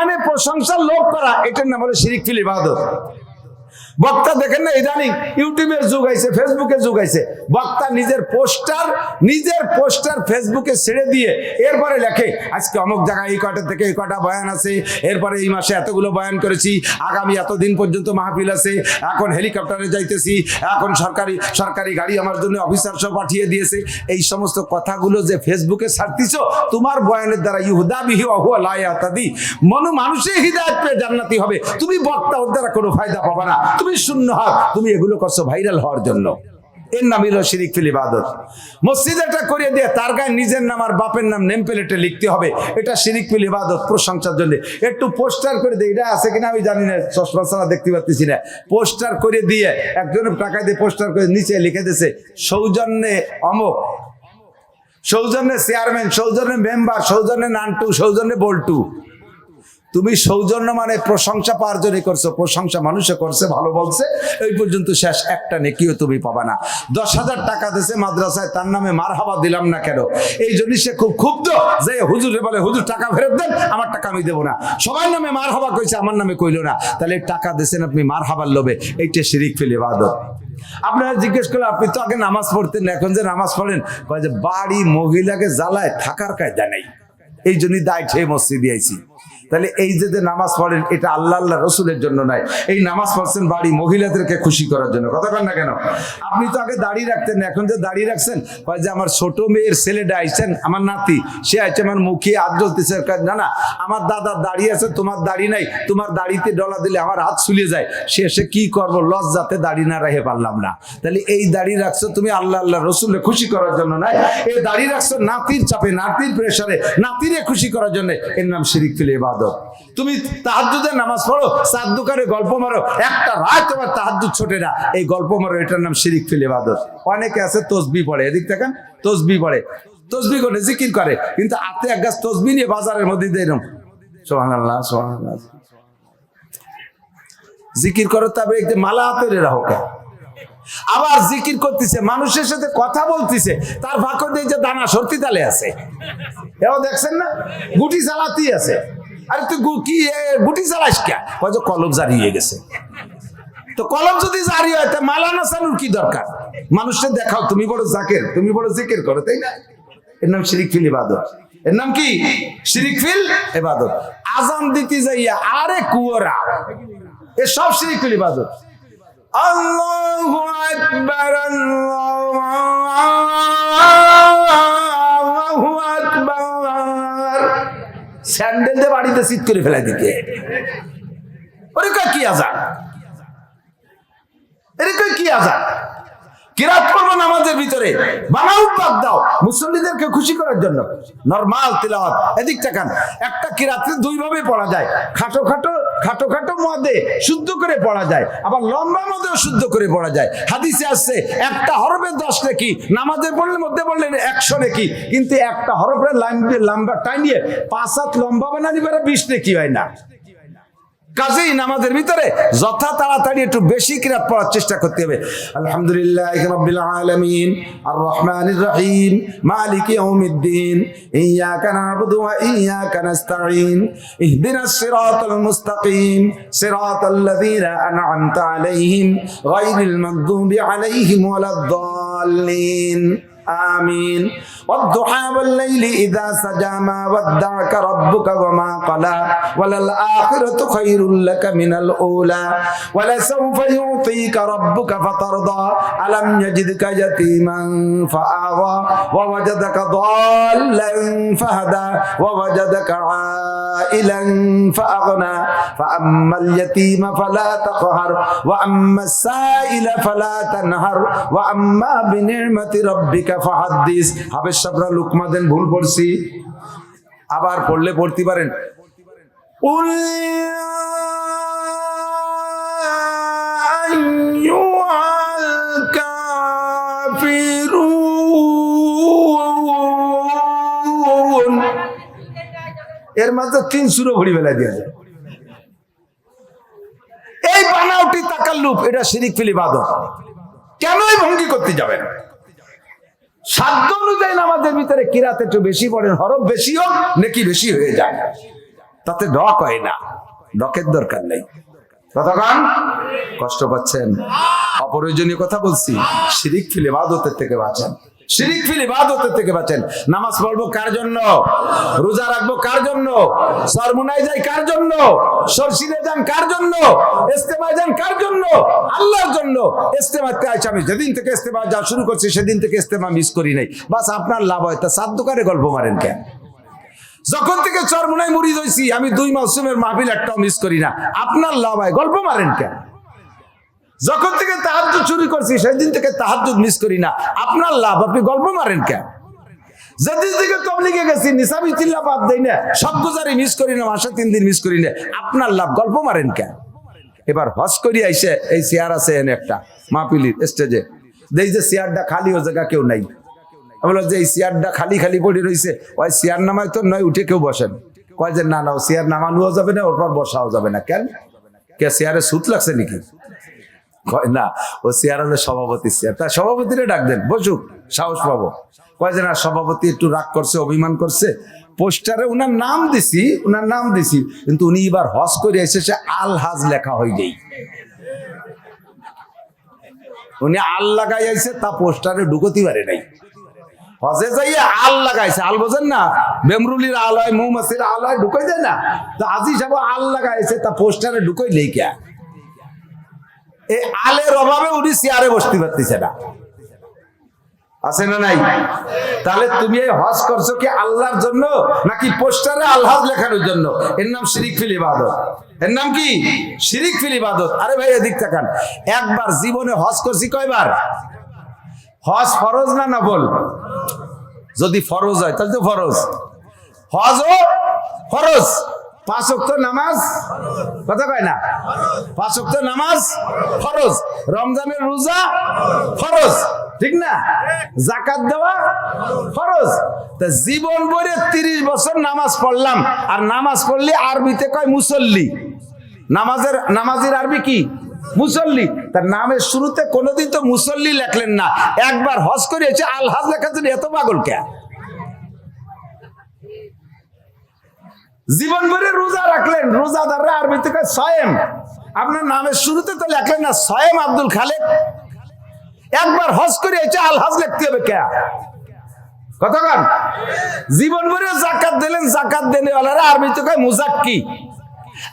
আনে প্রশংসা লোক করা এটার নাম হলো শিরিক ফিল ইবাদত। বক্তা দেখেন না, ইদানিং ইউটিউবের যুগ আইছে ফেসবুকের যুগ আইছে। বক্তা নিজের পোস্টার নিজের পোস্টার ফেসবুকে ছেড়ে দিয়ে এরপরে লেখে, আজকে অমুক জায়গায় এই কটা থেকে এই কটা বয়ান আছে, এরপরে এই মাসে এতগুলো বয়ান করেছি, আগামী এতদিন পর্যন্ত মাহফিল আছে, এখন হেলিকপ্টারে যাইতেছি, এখন সরকারি সরকারি গাড়ি আমার জন্য অফিসার সব পাঠিয়ে দিয়েছে। এই সমস্ত কথাগুলো যে ফেসবুকে ছাড়তিছ, তোমার বয়ানের দ্বারা ইহুদা বিহি অহুয়া লায়াতাদি মনু মানুষের হৃদায়ত পেয়ে জান্নাতি হবে। তুমি বক্তা ওর দ্বারা কোনো ফায়দা পাবা না। তুমি শূন্য হাত তুমি এগুলো করছ ভাইরাল হওয়ার জন্য। এর নাম হলো শিরিক ফিল ইবাদত। মসজিদ এটা করে দিয়ে তার গায়ে নিজের নাম আর বাপের নাম নেম প্লেটে লিখতে হবে। এটা শিরিক ফিল ইবাদত প্রশংসার জন্য। একটু পোস্টার করে দিয়ে, এটা আছে কিনা আমি জানি না চশমা ছাড়া দেখতে পাচ্ছি না। পোস্টার করে দিয়ে একজনের টাকা দিয়ে পোস্টার করে নিচে লিখে দিয়েছে, সৌজন্যে অমক, সৌজন্যে চেয়ারম্যান সৌজন্যে মেম্বার সৌজন্যে নান্টু, সৌজন্যে বল্টু। তুমি সৌজন্য মানে প্রশংসা পাওয়ার জন্য করছ, প্রশংসা মানুষে করছে, ভালো বলছে। এই পর্যন্ত শেষ একটা নেকিও তুমি পাবা না। দশ হাজার টাকা দিয়েছে মাদ্রাসায়, তার নামে মার হাবা দিলাম না কেন? এই জন্য সে খুব ক্ষুব্ধ যে হুজুরে বলে, হুজুর, টাকা ফেরত দেন, আমার টাকা আমি দেবো না। সবার নামে মার হাবা কইছে, আমার নামে কইলো না। তাহলে টাকা দিয়েছেন আপনি মার হাবার লোভে, এইটা শিরিক ফেলে বাদত আপনারা জিজ্ঞেস করলে আপনি তো আগে নামাজ পড়তেন এখন যে নামাজ পড়েন? যে, বাড়ি মহিলাকে জ্বালায় থাকার কায়দা নেই। এই জন্যই দায় খেয়ে মসজিদে আইছি। তাহলে এই যে যে নামাজ পড়েন, এটা আল্লাহ আল্লাহ রসুলের জন্য নয় এই নামাজ পড়ছেন বাড়ি মহিলাদেরকে খুশি করার জন্য। কথা বলেন না কেন? আপনি তো আগে দাঁড়িয়ে রাখতেন এখন যে দাঁড়িয়ে রাখছেন, কয় যে আমার ছোট মেয়ের ছেলেটা আইছেন আমার নাতি, সে আইছে আমার মুখে হাত জ্বলতেছে না না, আমার দাদার দাড়ি আছে, তোমার দাড়ি নাই, তোমার দাড়িতে ডলা দিলে আমার হাত শুলিয়ে যায়। সে এসে কি করব? লজ্জাতে দাড়ি না রেখে পারলাম না। তাহলে এই দাড়ি রাখছো তুমি আল্লাহ আল্লাহ রসুলে খুশি করার জন্য নয় এই দাড়ি রাখছো নাতির চাপে, নাতির প্রেশারে নাতিরে খুশি করার জন্য। এর নাম শিরিক ফিলে ইবাদত তুমি তাহাজ্জুদের নামাজ পড়ো দোকানে গল্প মারো, একটা রাত তোমার তাহাজ্জুদ ছোটে না। এই গল্প মারো, এটার নাম শিরিক ফিলে ইবাদত। অনেকে আছে তসবি পড়ে, এদিক দেখেন তসবি পড়ে। তসবি করে জিকির করে, কিন্তু হাতে এক গাছ তসবি নিয়ে বাজারের মধ্যে দিয়ে এরম সোহানাল্লাহ সোহানাল্লাহ জিকির করো একটু মালা হাতের কেন আবার জিকির করতেছে, মানুষের সাথে কথা বলতেছে, তার ভাগ্য দিয়ে যে দানা সর্তি তালে আছে। এও দেখছেন না? গুটি চালাতেই আছে। আরে তুই কি গুটি চালাস কে? কয় যে কলম জারি হয়ে গেছে। তো কলম যদি জারি হয়, তা মালা নাচানোর কি দরকার? মানুষকে দেখাও, তুমি বড় জাকের, তুমি বড় জিকির করো, তাই না? এর নাম শিরিক ফিল ইবাদত। এর নাম কি? শিরিক ফিল ইবাদত। আজান দিতে যাইয়া আরে কুয়োরা, এ সব শিরিক ফিল ইবাদত আল্লাহু আকবার আল্লাহু আকবার। স্যান্ডেল দিয়ে বাড়িতে সিট করে ফেলাই দিকে ওরে কয় কি আজান? এরে কয় কি আজান? কিরাত করব নামাজের ভিতরে। বানাও, বাদ দাও। মুসল্লিদেরকে খুশি করার জন্য। নরমাল তিলাওয়াত। এদিক তাকান একটা কিরাতে দুই ভাবে পড়া যায়। খাটো খাটো খাটো খাটো মদে শুদ্ধ করে পড়া যায়। আবার লম্বা মদেও শুদ্ধ করে পড়া যায়। হাদিসে আসছে, একটা হরফে দশ নাকি। নামাজে পড়লে মধ্যে পড়লে একশো নাকি। কিন্তু একটা হরফের লাইন, লম্বা টাইনিয়ে পাঁচ হাত লম্বা বানানি বেড়ে বিশ নাকি হয় না। কাজেই নামাজের ভিতরে যথা তাড়াতাড়ি একটু বেশি কিরাত পড়ার চেষ্টা করতে হবে। আলহামদুলিল্লাহ রাব্বিল আলামিন আর রহমানির রহিম, মালিক ইয়াউমিদ্দিন, ইয়াকা না'বুদু ওয়া ইয়াকা নাস্তাঈন, ইহদিনাস সিরাতাল মুস্তাকিম, সিরাতাল লাযীনা আন'আমতা আলাইহিম, গায়রিল মাগদুবি আলাইহিম ওয়ালাদ-দাল্লিন। آمين. والضحى والليل إذا سجى ما ودعك ربك وما قلى. وللآخرة خير لك من الأولى. ولسوف يعطيك ربك فترضى. ألم يجدك يتيما فآوى. ووجدك ضالا فهدى. ووجدك عائلا فأغنى. فأما اليتيم فلا تقهر. وأما السائل فلا تنهر. وأما بنعمة ربك ইল্লামিকা ফাহাদ্দিস হাফেজ সাবরা লুকমা দেন, ভুল পড়ছি। আবার পড়লে পড়তে পারেন। এর মাঝে তিন সুরো ঘড়ি বেলায় দিয়ে যায়। এই বানাওটি তাকাল্লুপ এটা শিরিক ফিলি বাদর কেন এই ভঙ্গি করতে যাবেন? সাধ্য অনুযায়ী আমাদের ভিতরে কিরাত একটু বেশি পড়েন, হরফ বেশি হোক, নাকি বেশি হয়ে যায়। তাতে ডক হয় না, ডকের দরকার নেই। কতক্ষণ কষ্ট পাচ্ছেন? অপ্রয়োজনীয় কথা বলছি। শিরিক ফিল ইবাদতের থেকে বাঁচেন। শিরিক ফিল ইবাদতের থেকে বাঁচেন। নামাজ পড়ব কার জন্য? রোজা রাখব কার জন্য? সরমুনায় যাই কার জন্য? সরসিরে যান কার জন্য? ইস্তেমায় যান কার জন্য? আল্লাহর জন্য ইস্তেমাতে আইসা আমি যেদিন থেকে ইস্তেমা যা শুরু করছি, সেদিন থেকে ইস্তেমা মিস করি নাই। বাস আপনার লাভ হয়। তা সাত দোকানে গল্প মারেন কেন? যখন থেকে চরমুনায় মুড়ি হয়েছি আমি দুই মাসুমের মাহফিল একটাও মিস করি না। আপনার লাভ হয়। গল্প মারেন কেন? যখন থেকে তাহাজ চুরি করছি, সেদিন থেকে তাহাজ মিস করি না। আপনার লাভ, আপনি গল্প মারেন কেন? যেদিন থেকে তবলিগে গেছি, নিসাবি চিল্লা বাদ দেই না, সব গুজারি মিস করি না, মাসে তিন দিন মিস করি না। আপনার লাভ, গল্প মারেন কেন? এবার হস করি আইসে, এই চেয়ার আছে এনে একটা, মাহফিলির স্টেজে দেই যে চেয়ারটা খালি ও জায়গা কেউ নাই। আমি বললাম যে এই চেয়ারটা খালি খালি পড়ে রয়েছে ওই চেয়ার নামায় তো নয়, উঠে কেউ বসেন কয় যে না না চেয়ার নামানোও যাবে না, ওর পর বসাও যাবে না। কেন? কে চেয়ারে সুত লাগছে নাকি? কয় না, ও চেয়ার হলো সভাপতি চেয়ার। তা সভাপতিরে ডাক দেন, বসুক, সাহস পাবো। কয় যে না, সভাপতি একটু রাগ করছে, অভিমান করছে পোস্টারে উনার নাম দিছি, উনার নাম দিছি, কিন্তু উনি এবার হজ করে এসেছে আল হাজ লেখা হয়ে যাই উনি আল লাগাই আইছে তা পোস্টারে ঢুকতে পারে নাই। হজে যাইয়ে আল লাগাইছে, আল বোঝেন না? বেমরুলির আল হয়, মৌমাছির আল হয়, ঢুকাই যায় না? তো আজি সাহেব আল লাগাইছে, তা পোস্টারে ঢুকাই লেখা এই আলের অভাবে উনি চেয়ারে বসতে পারতেছে না। আছে না নাই? তাহলে তুমি এই হজ করছ কি আল্লাহর জন্য নাকি পোস্টারে আল্লাহ লেখানোর জন্য? এর নাম শিরিক ফিল ইবাদত। এর নাম কি? শিরিক ফিল ইবাদত। আরে ভাই, এদিক তাকান। একবার জীবনে হজ করছি কয়বার? হজ ফরজ না নফল? যদি ফরজ হয়, তাহলে তো ফরজ। হজও ফরজ। পাঁচ নামাজ কথা কয় না? পাঁচ নামাজ ফরজ। রমজানের রোজা ফরজ। ঠিক না? জাকাত দেওয়া ফরজ। তা জীবন ভরে তিরিশ বছর নামাজ পড়লাম। আর নামাজ পড়লে আরবিতে কয় মুসল্লি। নামাজের নামাজের আরবি কি? মুসল্লি। তার নামের শুরুতে কোনোদিন তো মুসল্লি লেখলেন না। একবার হজ করিয়েছে আল হাজ লেখার জন্য এত পাগল কে? জীবন ভরে রোজা রাখলেন, রোজাদাররা আরবিতে সয়েম আপনার নামের শুরুতে তো লেখলেন না সয়েম আব্দুল খালেক। একবার হজ করিয়েছে আল হাজ লিখতে হবে কে? কতক্ষণ জীবন ভরে জাকাত দিলেন, জাকাত দেনেওয়ালারা আরবিতে কয় মুজাক্কি।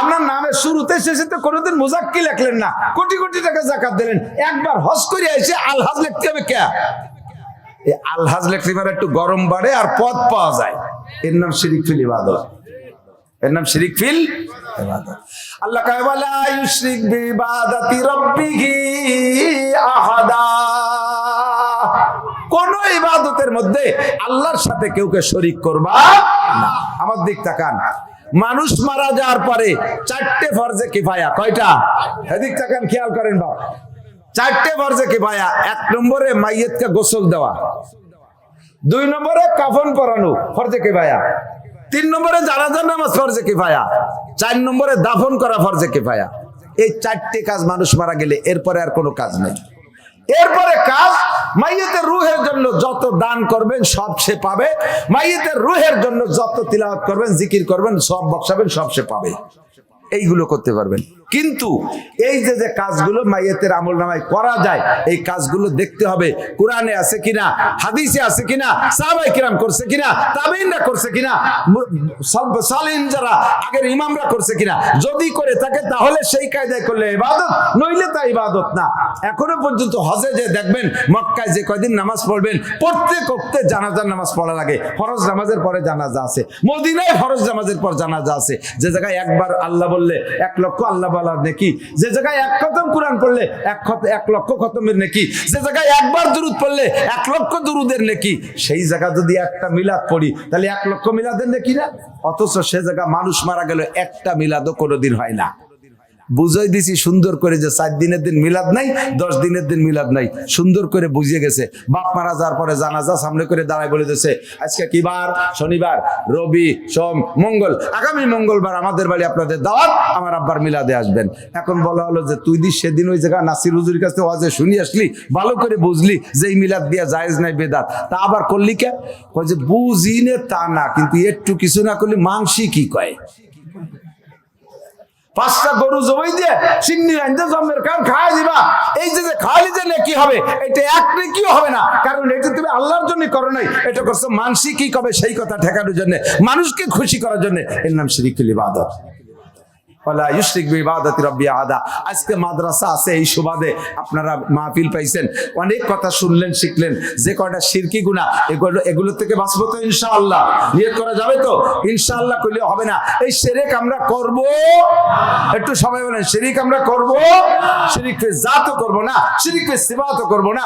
আপনার নামের শুরুতে শেষে তো কোনোদিন মুজাক্কি লেখলেন না, কোটি কোটি টাকা জাকাত দিলেন। একবার হজ করে এসে আলহাজ লিখতে হবে কে? এই আলহাজ লিখতে পারে একটু গরম বাড়ে আর পথ পাওয়া যায়। এর নাম শিরিক ফিল এর নাম শিরিক ফিল আল্লাহ কয়, ওয়ালা ইউশরিক বিইবাদাতি রাব্বিহি আহাদা। কোন ইবাদতের মধ্যে আল্লাহর সাথে কেউকে শরিক করবা না। আমার দিক তাকান। মানুষ মারা যাওয়ার পরে চারটে ফরজে কিফায়া, কয়টা? এদিক তাকান, খেয়াল করেন বাপ। চারটে ফরজে কিফায়া, এক নম্বরে মাইয়েতকে গোসল দেওয়া, দুই নম্বরে কাফন পরানো, ফরজে কিফায়া। তিন নম্বরে জানাজার নামাজ ফরজে কিফায়া, চার নম্বরে দাফন করা ফরজে কিফায়া। এই চারটি কাজ মানুষ মারা গেলে এরপরে আর কোনো কাজ নেই। এরপরে কাজ, মাইয়েতের রুহের জন্য যত দান করবেন সব সে পাবে। মাইয়েতের রুহের জন্য যত তিলাওয়াত করবেন, জিকির করবেন, সব বক্সাবেন সব সে পাবে। এইগুলো করতে পারবেন। কিন্তু এই যে যে কাজগুলো মাইয়েতের আমল নামায় করা যায়, এই কাজগুলো দেখতে হবে। কোরআনে আছে কিনা, হাদিসে আছে কিনা সাহাবাই কিরাম করছে কিনা তাবেইনরা করছে কিনা সালিন যারা, আগের ইমামরা করছে কিনা, যদি করে থাকে তাহলে সেই কায়দায় করলে ইবাদত, নইলে তা ইবাদত না। এখনও পর্যন্ত হজে যে দেখবেন, মক্কায় যে কয়দিন নামাজ পড়বেন পড়তে করতে জানাজার নামাজ পড়া লাগে ফরজ নামাজের পরে জানাজা আছে। মদিনায় ফরজ নামাজের পর জানাজা আছে। যে জায়গায় একবার আল্লাহ বললে, এক লক্ষ আল্লাহ বলার নেকি? যে জায়গায় এক খতম কোরআন পড়লে এক এক লক্ষ খতমের নেকি? যে জায়গায় একবার দুরুদ পড়লে এক লক্ষ দুরুদের নেকি? সেই জায়গা যদি একটা মিলাদ পড়ি, তাহলে এক লক্ষ মিলাদের নেকি না? অথচ সে জায়গা মানুষ মারা গেল, একটা মিলাদও কোনোদিন হয় না। বুঝাই দিছি সুন্দর করে যে চার দিনের দিন মিলাদ নাই, দশ দিনের দিন মিলাদ নাই। সুন্দর করে বুঝিয়ে গেছে। বাপ মারা যাওয়ার পরে জানাজা সামনে করে দাঁড়ায় বলে দিয়েছে, আজকে কি বার? শনিবার, রবি, সোম, মঙ্গল। আগামী মঙ্গলবার আমাদের বাড়ি আপনাদের দাওয়াত, আমার আব্বার মিলাদে আসবেন। এখন বলা হলো যে, তুই দিস সেদিন ওই জায়গা, নাসির হুজুর কাছে ওয়াজে শুনি আসলি, ভালো করে বুঝলি যে এই মিলাদ দিয়া জায়েজ নাই, বেদাত। তা আবার করলি কে? কয় যে বুঝি তা না, কিন্তু একটু কিছু না করলে মাংসি কি কয়? পাঁচটা গরু জবাই দিয়ে সিন্নি আনতে জমের কার খাওয়াই দিবা। এই যে খাওয়ালি যে কি হবে, এটা এক নেকিও হবে না। কারণ এটা তুমি আল্লাহর জন্য করো নাই। এটা করছ মানসি কি কবে সেই কথা ঠেকানোর জন্য, মানুষকে খুশি করার জন্য। এর নাম শিরিকুল ইবাদত। আজকে মাদ্রাসা আছে এই সুবাদে আপনারা মাহফিল পাইছেন। অনেক কথা শুনলেন, শিখলেন। যে কয়টা গুনাহ, এগুলো এগুলো থেকে বাঁচবো তো ইনশাআল্লাহ। করা যাবে তো? ইনশাআল্লাহ কইলে হবে না। এই শিরক আমরা করব। একটু সবাই বলেন শিরিক আমরা করব? শিরিক ফে করব না শিরিক ফে করব না।